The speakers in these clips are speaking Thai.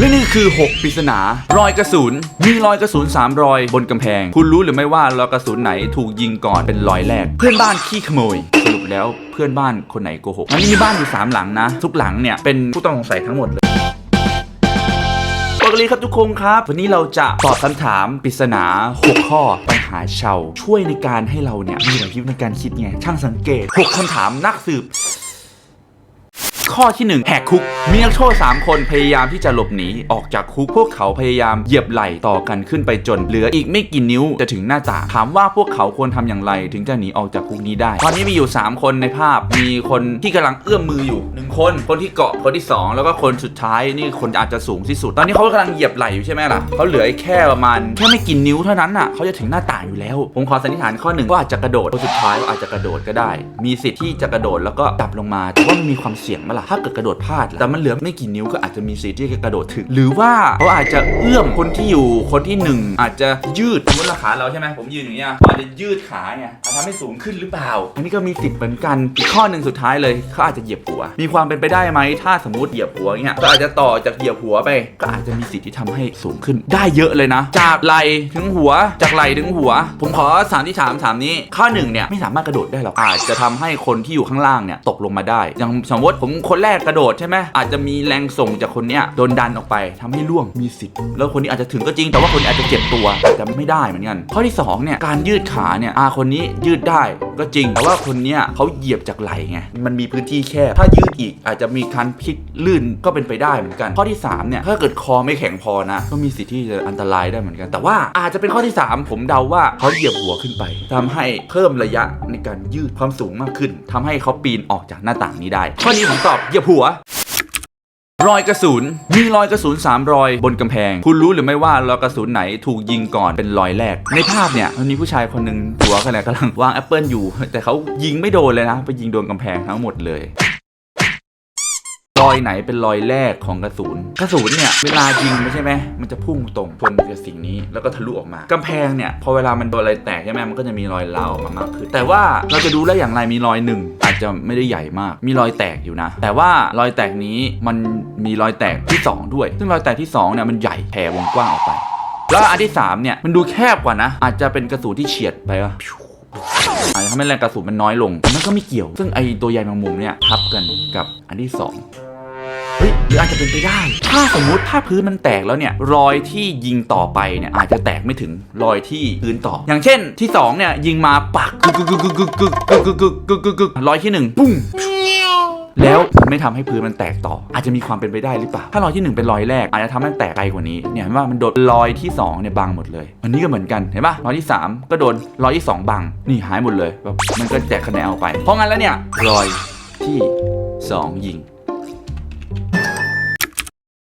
และนี่คือ 6ปริศนารอยกระสุน มีรอยกระสุน3รอยบนกำแพง คุณรู้หรือไม่ว่ารอยกระสุนไหนถูกยิงก่อนเป็นรอยแรก เพื่อนบ้านขี้ขโมยสรุปแล้วเพื่อนบ้านคนไหนโกหกมันมีบ้านอยู่3หลังนะ ทุกหลังเนี่ยเป็นผู้ต้องสงสัยทั้งหมดเลยสวัสดีครับทุกคนครับ วันนี้เราจะตอบคำถามปริศนา6ข้อปัญหาชาวช่วยในการให้เราเนี่ยมีไหวพริบในการคิดไงช่างสังเกต 6คำถามนักสืบ ข้อที่ 1 แหกคุก มีนักโทษ3คนพยายามที่จะหลบหนีออกจากคุกพวกเขาพยายามเหยียบไหล่ต่อกันขึ้นไปจนเหลืออีกไม่กี่นิ้วจะถึงหน้าต่างถามว่าพวกเขาควรทำอย่างไร ถึงจะหนีออกจากคุกนี้ได้ตอนนี้มีอยู่ 3 คนในภาพมีคนที่กำลังเอื้อมมืออยู่หนึ่งคน คนที่เกาะคนที่ 2 แล้วก็คนสุดท้ายนี่คนอาจจะสูงที่สุด ตอนนี้เขากำลังเหยียบไหล่อยู่ใช่ไหมล่ะเขาเหลือแค่ประมาณแค่ไม่กี่นิ้วเท่านั้นน่ะเขาจะถึงหน้าต่างอยู่แล้ว ผมขอสันนิษฐานข้อหนึ่งว่าอาจจะกระโดดคนสุดท้ายอาจจะกระโดดก็ได้ มีสิทธิ์ที่จะกระโดดแล้วก็ดับลงมาแต่ว่ามันมีความเสี่ยงไหมล่ะถ้าเกิดกระโดดพลาดล่ะแต่มันเหลือไม่กี่นิ้วก็อาจจะมีสิทธิ์ที่จะกระโดดถึง หรือว่าเขาอาจจะเอื้อมคนที่อยู่คนที่หนึ่งอาจจะยืดสมมติราขาเราใช่ไหมผมยืนอย่างเงี้ยอาจจะยืดขาไงอาจทำให้สูงขึ้นหรือเปล่า อันนี้ก็มีสิทธิ์เหมือนกันอีกข้อหนึ่งสุดท้ายเลยเขาอาจจะเหยียบหัวมีความความเป็นไปได้ไหมถ้าสมมติเหยียบหัวเงี้ยก็อาจจะต่อจากเหยียบหัวไป ก็อาจจะมีสิทธิ์ที่ทำให้สูงขึ้น ได้เยอะเลยนะ จากไหลถึงหัวจากไหลถึงหัว ผมขอสามที่ถามถามนี้ ข้อหนึ่งเนี่ยไม่สามารถกระโดดได้หรอกอาจจะทำให้คนที่อยู่ข้างล่างเนี่ยตกลงมาได้ อย่างสมมติผมคนแรกกระโดดใช่ไหมอาจจะมีแรงส่งจากคนเนี้ยโดนดันออกไปทำให้ล่วงมีสิทธิ์แล้วคนนี้อาจจะถึงก็จริงแต่ว่าคนนี้อาจจะเจ็บตัวอาจจะไม่ได้เหมือนกันข้อที่สองเนี่ยการยืดขาเนี่ยอาคนนี้ยืดได้ก็จริง แต่ว่าคนเนี้ยเขาเหยียบจากไหลไงมันมีพื้นที่แคบถ้ายืดอีกอาจจะมีการพลิกลื่นก็เป็นไปได้เหมือนกัน ข้อที่สามเนี่ยถ้าเกิดคอไม่แข็งพอนะ ก็มีสิทธิ์ที่จะอันตรายได้เหมือนกัน แต่ว่าอาจจะเป็นข้อที่สามผมเดาว่าเขาเหยียบหัวขึ้นไปทำให้เพิ่มระยะในการยืดความสูงมากขึ้นทำให้เขาปีนออกจากหน้าต่างนี้ได้ ข้อนี้ผมตอบเหยียบหัวรอยกระสุน มีรอยกระสุน3รอยบนกำแพง คุณรู้หรือไม่ว่ารอยกระสุนไหนถูกยิงก่อนเป็นรอยแรก ในภาพเนี่ยมันมีผู้ชายคนหนึ่งหัวขณะกำลังวางแอปเปิลอยู่ แต่เขายิงไม่โดนเลยนะ ไปยิงโดนกำแพงทั้งหมดเลย อยไหนเป็นรอยแรกของกระสุนกระสุนเนี่ยเวลายิงไม่ใช่ไหมมันจะพุ่งตรงชนกับสิ่งนี้แล้วก็ทะลุออกมากำแพงเนี่ยพอเวลามันโดนอะไรแตกใช่ไหมมันก็จะมีรอยร้าวออกมามากขึ้นแต่ว่าเราจะดูได้อย่างไรมีรอยหนึ่งอาจจะไม่ได้ใหญ่มาก มีรอยแตกอยู่นะ แต่ว่ารอยแตกนี้มันมีรอยแตกที่สองด้วย ซึ่งรอยแตกที่สองเนี่ยมันใหญ่แผ่วงกว้างออกไป แล้วอันที่สามเนี่ยมันดูแคบกว่านะ อาจจะเป็นกระสุนที่เฉียดไปวะอาจจะทำให้แรงกระสุนมันน้อยลงแต่มันก็ไม่เกี่ยว ซึ่งไอตัวใยแมงมุมเนี่ยทับกันกับอันที่สอง เฮ้ยหรืออาจจะเป็นไปได้ ถ้าสมมุติถ้าพื้นมันแตกแล้วเนี่ยรอยที่ยิงต่อไปเนี่ยอาจจะแตกไม่ถึงรอยที่พื้นต่อ อย่างเช่นที่สองเนี่ยยิงมาปักกึกกึกกึกกึกกึกกึกกึกกึกกึกกึกกึกกึกรอยที่หนึ่งปุ้งแล้วมันไม่ทำให้พื้นมันแตกต่อ อาจจะมีความเป็นไปได้หรือเปล่า ถ้ารอยที่หนึ่งเป็นรอยแรก อาจจะทำให้มันแตกไกลกว่านี้เนี่ยเห็นว่ามันโดนรอยที่สองเนี่ยบังหมดเลย อันนี้ก็เหมือนกันเห็นปะรอยที่สามก็โดนรอยที่สองบัง นี่หายหมดเลยแบบมันก็แตกคะแนนออกไป เพราะงั้นแล้วเนี่ยรอยที่สองยิง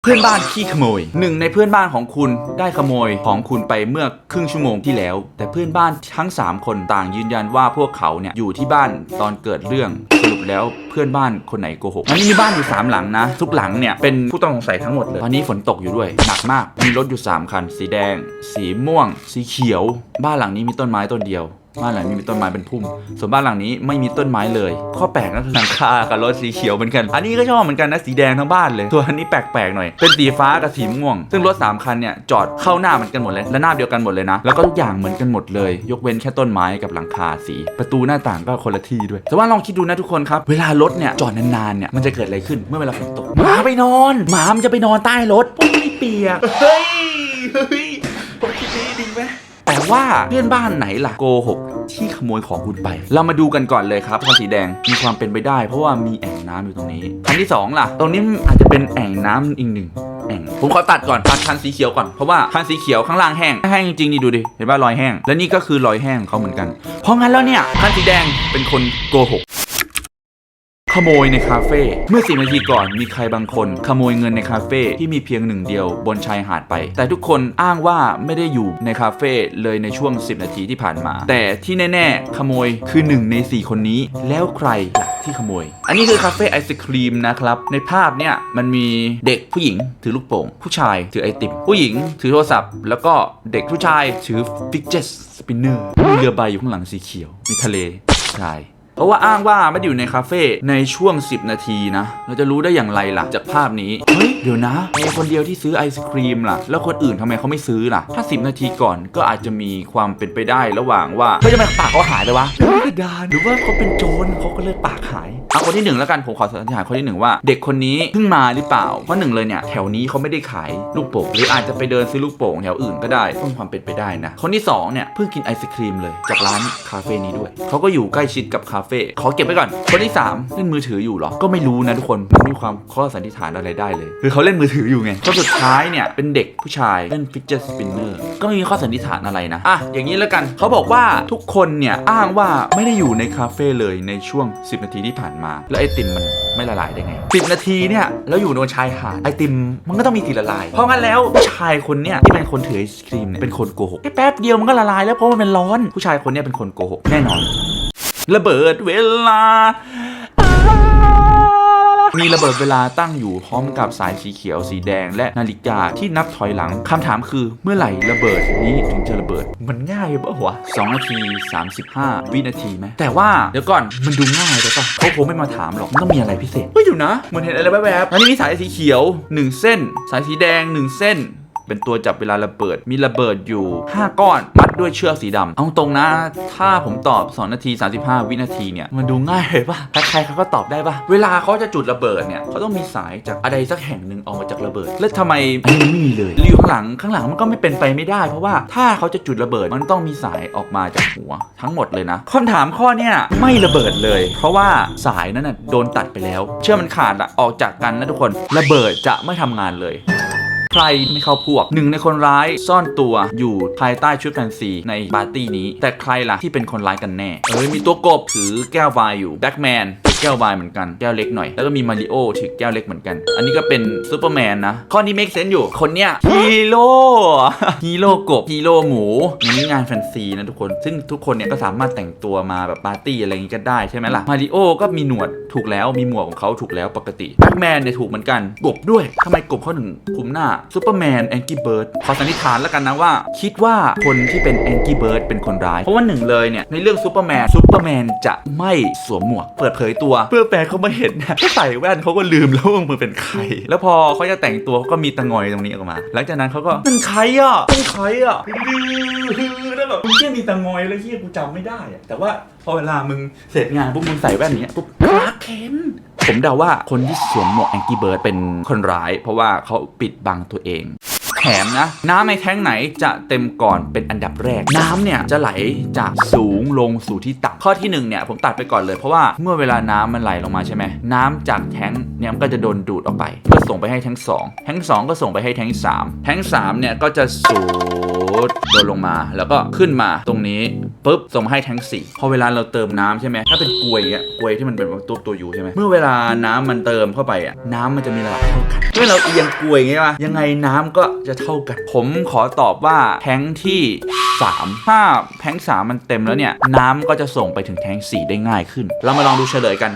เพื่อนบ้านขี้ขโมยหนึ่งในเพื่อนบ้านของคุณได้ขโมยของคุณไปเมื่อครึ่งชั่วโมงที่แล้ว แต่เพื่อนบ้านทั้ง 3 คนต่างยืนยันว่าพวกเขาเนี่ยอยู่ที่บ้านตอนเกิดเรื่องสรุปแล้วเพื่อนบ้านคนไหนโกหกอันนี้มีบ้านอยู่ 3 หลังนะ ทุกหลังเนี่ยเป็นผู้ต้องสงสัยทั้งหมดเลยตอนนี้ฝนตกอยู่ด้วยหนักมากมีรถอยู่ 3 คัน สีแดง สีม่วง สีเขียว บ้านหลังนี้มีต้นไม้ต้นเดียว บ้านหลังนี้มีต้นไม้เป็นพุ่ม ส่วนบ้านหลังนี้ไม่มีต้นไม้เลย ข้อแปลกก็คือหลังคากับรถสีเขียวเหมือนกัน อันนี้ก็ชอบเหมือนกันนะสีแดงทั้งบ้านเลยส่วอันนี้แปลกๆหน่อย เป็นสีฟ้ากับสีม่วง ซึ่งรถสามคันเนี่ยจอดเข้าหน้าเหมือนกันหมดเลย และหน้าเดียวกันหมดเลยนะ แล้วก็ทุกอย่างเหมือนกันหมดเลย ยกเว้นแค่ต้นไม้กับหลังคาสี ประตูหน้าต่างก็คนละที่ด้วย แต่ว่าลองคิดดูนะทุกคนครับ เวลารถเนี่ยจอดนานๆเนี่ย มันจะเกิดอะไรขึ้น เมื่อเวลาฝนตก หมาไปนอน หมามันจะไปนอนใต้รถเพราะมันไม่เปียก เฮ้ย เฮ้ย ว่าเพื่อนบ้านไหนล่ะโกหกที่ขโมยของคุณไป เรามาดูกันก่อนเลยครับคันสีแดงมีความเป็นไปได้ เพราะว่ามีแอ่งน้ำอยู่ตรงนี้คันที่สองล่ะ ตรงนี้อาจจะเป็นแอ่งน้ำอีกหนึ่งแอ่งผมขอตัดก่อนตัดคันสีเขียวก่อนเพราะว่าคันสีเขียวข้างล่างแห้งแห้งจริงๆนี่ดูดิเห็นว่ารอยแห้ง และนี่ก็คือรอยแห้งเขาเหมือนกัน เพราะงั้นแล้วเนี่ยคันสีแดงเป็นคนโกหก ขโมยในคาเฟ่เมื่อสินาทีก่อนมีใครบางคน ขโมยเงินในคาเฟ่ที่มีเพียงหนึ่งเดียวบนชายหาดไป แต่ทุกคนอ้างว่าไม่ได้อยู่ในคาเฟ่เลยในช่วง 10 นาทีที่ผ่านมา แต่ที่แน่ ๆ ขโมยคือหนึ่งใน 4 คนนี้ แล้วใครล่ะที่ขโมย อันนี้คือคาเฟ่ไอศครีมนะครับ ในภาพเนี่ยมันมีเด็กผู้หญิงถือลูกโป่ง ผู้ชายถือไอติม ผู้หญิงถือโทรศัพท์ แล้วก็เด็กผู้ชายถือฟิกเจสสปินเนอร์มีเรือใบอยู่ข้างหลังสีเขียว มีทะเลทราย เพราะว่าอ้างว่าไม่ได้อยู่ในคาเฟ่ในช่วง 10 นาทีนะ เราจะรู้ได้อย่างไรล่ะจากภาพนี้เฮ้ยเดี๋ยวนะไอคนเดียวที่ซื้อไอศครีมล่ะ แล้วคนอื่นทำไมเขาไม่ซื้อล่ะ ถ้า 10 นาทีก่อนก็อาจจะมีความเป็นไปได้ระหว่างว่าเฮ้ยทำไมปากเขาหายเลยวะกระดานหรือว่าเขาเป็นโจรเขาก็เลยปากหายเอาคนที่หนึ่งแล้วกันผมขอสันนิษฐานคนที่หนึ่งว่าเด็กคนนี้เพิ่งมาหรือเปล่าเพราะหนึ่งเลยเนี่ยแถวนี้เขาไม่ได้ขายลูกโป่งหรืออาจจะไปเดินซื้อลูกโป่งแถวอื่นก็ได้เพิ่มความเป็นไปได้นะ คนที่สองเนี่ยเพิ่งกินไอศครีมเลยจากร้านคาเฟ่นี้ด้วยเขาก็อยู่ใกล้ชิดกับคาเฟ่ขอเก็บไว้ก่อนคนที่สามเล่นมือถืออยู่เหรอก็ไม่รู้นะทุกคนมันไม่มีความข้อสันนิษฐานอะไรได้เลยคือเขาเล่นมือถืออยู่ไงคนสุดท้ายเนี่ยเป็นเด็กผู้ชายเล่นฟิกเจอร์สปินเนอร์ก็ไม่มีข้อสันนิษฐานอะไรนะ อะ อย่างนี้แล้วกันเขาบอกว่าทุกคนเนี่ย อ้างว่าไม่ได้อยู่ในคาเฟ่เลยในช่วง 10 นาทีที่ผ่านมา แล้วไอติมมันไม่ละลายได้ไง 10 นาทีเนี่ย แล้วอยู่บนชายหาดไอติมมันก็ต้องมีสีละลาย เพราะงั้นแล้วผู้ชายคนเนี่ยที่เป็นคนถือไอศครีมเนี่ยเป็นคนโกหกแค่แป๊บเดียวมันก็ละลายแล้วเพราะมันเป็นร้อน ผู้ชายคนเนี้เป็นคนโกหกแน่นอนระเบิดเวลา มีระเบิดเวลาตั้งอยู่พร้อมกับสายสีเขียวสีแดง และนาฬิกาที่นับถอยหลังคำถามคือเมื่อไหร่ระเบิดนี้ถึงจะระเบิด มันง่ายปะวะ2นาที 35 วินาทีไหมแต่ว่าเดี๋ยวก่อนมันดูง่ายแต่ปะเขาคงไม่มาถามหรอกมันต้องมีอะไรพิเศษเฮ้ยอยู่นะเหมือนเห็นอะไรแวบๆอันนี้มีสายสีเขียว 1 เส้น สายสีแดง 1 เส้น เป็นตัวจับเวลาระเบิด มีระเบิดอยู่ 5 ก้อนมัดด้วยเชือกสีดำเอาตรงนะ ถ้าผมตอบ 2 นาที 35 วินาทีเนี่ย มันดูง่ายเลยปะใครๆเขาก็ตอบได้ปะเวลาเขาจะจุดระเบิดเนี่ยเขาต้องมีสายจากอะไรสักแห่งหนึ่งออกมาจากระเบิด แล้วทำไมอันนี้ไม่มีเลยอยู่ข้างหลังข้างหลังมันก็ไม่เป็นไปไม่ได้ เพราะว่าถ้าเขาจะจุดระเบิดมันต้องมีสายออกมาจากหัว ทั้งหมดเลยนะคำถามข้อเนี่ยไม่ระเบิดเลย เพราะว่าสายนั้นน่ะโดนตัดไปแล้ว เชื่อมันขาดละออกจากกันนะทุกคนระเบิดจะไม่ทำงานเลย ใครไม่เข้าพวกหนึ่งในคนร้ายซ่อนตัวอยู่ภายใต้ชุดแฟนซีในปาร์ตี้นี้ แต่ใครล่ะที่เป็นคนร้ายกันแน่ เอ้ยมีตัวกบถือแก้วไวน์อยู่แบ็กแมน แก้วไวน์เหมือนกันแก้วเล็กหน่อย แล้วก็มีมาริโอถือแก้วเล็กเหมือนกัน อันนี้ก็เป็นซูเปอร์แมนนะ ข้อนี้ make sense อยู่คนเนี้ยฮีโร่ฮีโร่กบฮีโร่หมูนี่งานแฟนซีนะทุกคน ซึ่งทุกคนเนี่ยก็สามารถแต่งตัวมาแบบปาร์ตี้อะไรอย่างงี้ก็ได้ใช่ไหมล่ะมาริโอก็มีหนวดถูกแล้วมีหมวกของเขาถูกแล้วปกติแบ็กแมนเนี่ยถูกเหมือนกันกบด้วยทำไมกบเขาถึงคุมหน้าซูเปอร์แมนแองกี้เบิร์ดขอสันนิษฐานแล้วกันนะว่า คิดว่าคนที่เป็นแองกี้เบิร์ดเป็นคนร้ายเพราะว่าหนึ่งเลยเนี่ยในเรื่องซูเปอร์แมนซูเปอร์แมนจะไม่สวมหมวกเปิดเผยตัวเพื่อแฟนเขามาเห็นเนี่ยถ้าใส่แว่นเขาก็ลืมแล้วว่ามันเป็นใคร แล้วพอเขาจะแต่งตัวเขาก็มีตะงอยตรงนี้ออกมา หลังจากนั้นเขาก็เป็นใครอะเป็นใครอะแล้วแบบมึงเชี่ยมีตะงอยแล้วเชี่ยกูจำไม่ได้อะแต่ว่าพอเวลามึงเสร็จงานปุ๊บมึงใส่แว่นอย่างเนี้ยปุ๊บรักเคนผมเดาว่าคนที่สวมหมวกแองกี้เบิร์ดเป็นคนร้าย เพราะว่าเขาปิดบังตัวเอง แถมนะ น้ำในแท้งไหนจะเต็มก่อนเป็นอันดับแรก น้ำเนี่ยจะไหลจากสูงลงสู่ที่ต่ำข้อที่หนึ่งเนี่ยผมตัดไปก่อนเลยเพราะว่าเมื่อเวลาน้ำมันไหลลงมาใช่ไหมน้ำจากแท้งเนี่ยมันก็จะโดนดูดออกไปเพื่อส่งไปให้แท้งสองแท้งสองก็ส่งไปให้แท้งสามแท้งสามเนี่ยก็จะสูดโดนลงมาแล้วก็ขึ้นมาตรงนี้ ปุ๊บส่งมาให้แทงสี่พอเวลาเราเติมน้ำใช่ไหมถ้าเป็นกลวยอะกลวยที่มันเป็นตัวตัวอยู่ใช่ไหมเมื่อเวลาน้ำมันเติมเข้าไปอะน้ำมันจะมีระดับเท่ากันเมื่อเราเอียงกลวยอย่างเงี้ยป่ะยังไงน้ำก็จะเท่ากัน ผมขอตอบว่าแทงที่3ถ้าแท้ง3มันเต็มแล้วเนี่ยน้ำก็จะส่งไปถึงแท้ง4ได้ง่ายขึ้น เรามาลองดูเฉลยกัน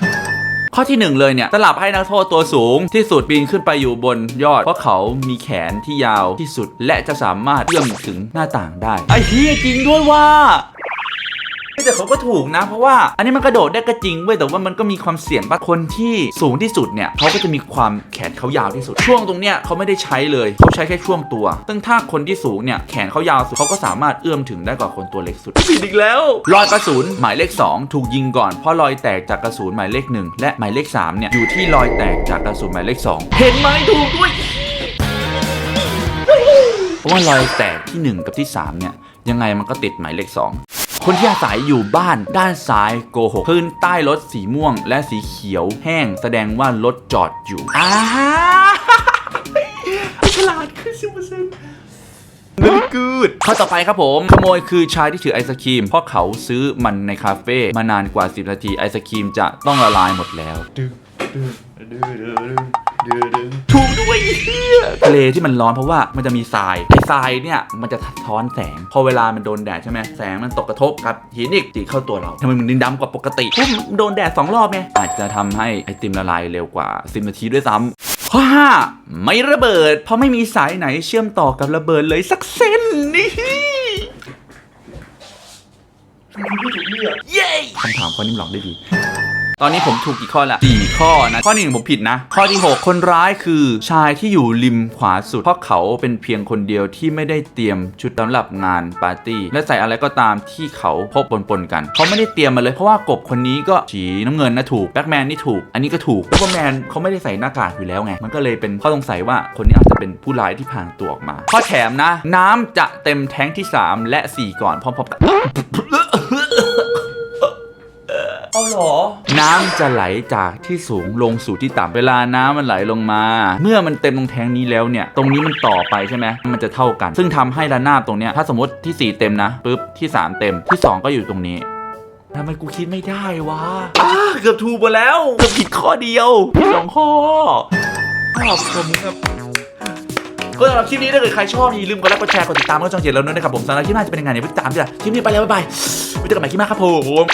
ข้อที่ 1 เลยเนี่ยสลับให้นักโทษตัวสูงที่สุดปีนขึ้นไปอยู่บนยอด เพราะเขามีแขนที่ยาวที่สุด และจะสามารถเอื้อมถึงหน้าต่างได้ไอ้เฮียจริงด้วยว่า แต่เขาก็ถูกนะ เพราะว่าอันนี้มันกระโดดได้ก็จริงเว้ยแต่ว่ามันก็มีความเสี่ยงว่าคนที่สูงที่สุดเนี่ยเขาก็จะมีความแขนเขายาวที่สุด ช่วงตรงเนี้ยเขาไม่ได้ใช้เลยเขาใช้แค่ช่วงตัว ซึ่งถ้าคนที่สูงเนี่ยแขนเขายาวสุดเขาก็สามารถเอื้อมถึงได้กว่าคนตัวเล็กสุดผิดอีกแล้วรอยกระสุนหมายเลข 2 ถูกยิงก่อนเพราะรอยแตกจากกระสุนหมายเลข 1 และหมายเลข3เนี่ยอยู่ที่รอยแตกจากกระสุนหมายเลข 2 เห็นไหมถูกด้วยเพราะว่ารอยแตกที่ 1 กับที่3เนี่ยยังไงมันก็ติดหมายเลข 2 คนที่อาศัยอยู่บ้านด้านซ้ายโกหกพื้นใต้รถสีม่วงและสีเขียวแห้งแสดงว่ารถจอดอยู่อ่าฮะฉลาดขึ้นสิบเปอร์เซ็นต์ Very good ข้อต่อไปครับผม ขโมยคือชายที่ถือไอศครีม เพราะเขาซื้อมันในคาเฟ่มานานกว่า 10 นาทีไอศครีมจะต้องละลายหมดแล้ว ถูกด้วยเฮียทะเลที่มันร้อนเพราะว่ามันจะมีทรายไอ้ทรายเนี่ยมันจะสะท้อนแสง พอเวลามันโดนแดดใช่ไหมแสงมันตกกระทบกับหินอีกตีเข้าตัวเราทำไมมันดินดำกว่าปกติเพราะมันโดนแดดสองรอบไงอาจจะทำให้ไอติมละลายเร็วกว่า10นาทีด้วยซ้ำข้อ5ไม่ระเบิด เพราะไม่มีสายไหนเชื่อมต่อกับระเบิดเลยสักเส้นนี่พูดถูกนี่อะเย้คำถามข้อนี้มันหลอกได้ดี ตอนนี้ผมถูกกี่ข้อละสี่ข้อนะ ข้อหนึ่งผมผิดนะ ข้อที่ 6 คนร้ายคือชายที่อยู่ริมขวาสุด เพราะเขาเป็นเพียงคนเดียวที่ไม่ได้เตรียมชุดสำหรับงานปาร์ตี้ และใส่อะไรก็ตามที่เขาพบปนๆกัน เขาไม่ได้เตรียมมาเลยเพราะว่ากบคนนี้ก็สีน้ำเงินนะถูกแบ็กแมนนี่ถูก อันนี้ก็ถูกซูเปอร์แมนเขาไม่ได้ใส่หน้ากากอยู่แล้วไง มันก็เลยเป็นข้อสงสัยว่าคนนี้อาจจะเป็นผู้ร้ายที่พรางตัวออกมา ข้อแถมนะ น้ำจะเต็มแท้งที่ 3 และ 4 ก่อนพร้อมๆกัน เอาเหรอ น้ำจะไหลจากที่สูงลงสู่ที่ต่ำเวลาน้ำมันไหลลงมา เมื่อมันเต็มตรงแทงนี้แล้วเนี่ย ตรงนี้มันต่อไปใช่ไหมมันจะเท่ากัน ซึ่งทำให้ระนาบตรงเนี้ยถ้าสมมติที่ 4 เต็มนะปุ๊บที่ 3 เต็มที่ 2 ก็อยู่ตรงนี้ทำไมกูคิดไม่ได้วะอ้าเกือบถูกหมดแล้วเกือบผิดข้อเดียวผิดสองข้อขอบคุณครับก็สำหรับคลิปนี้ถ้าเกิดใครชอบอย่าลืมกดไลค์กดแชร์กดติดตามกดช่องเจ็ดแล้วด้วยนะครับผมสำหรับคลิปหน้าจะเป็นยังไงเนี่ยไปตามด้วยคลิปนี้ไปแล้วบ๊ายบายไว้เจอกันใหม่คลิปหน้าครับผม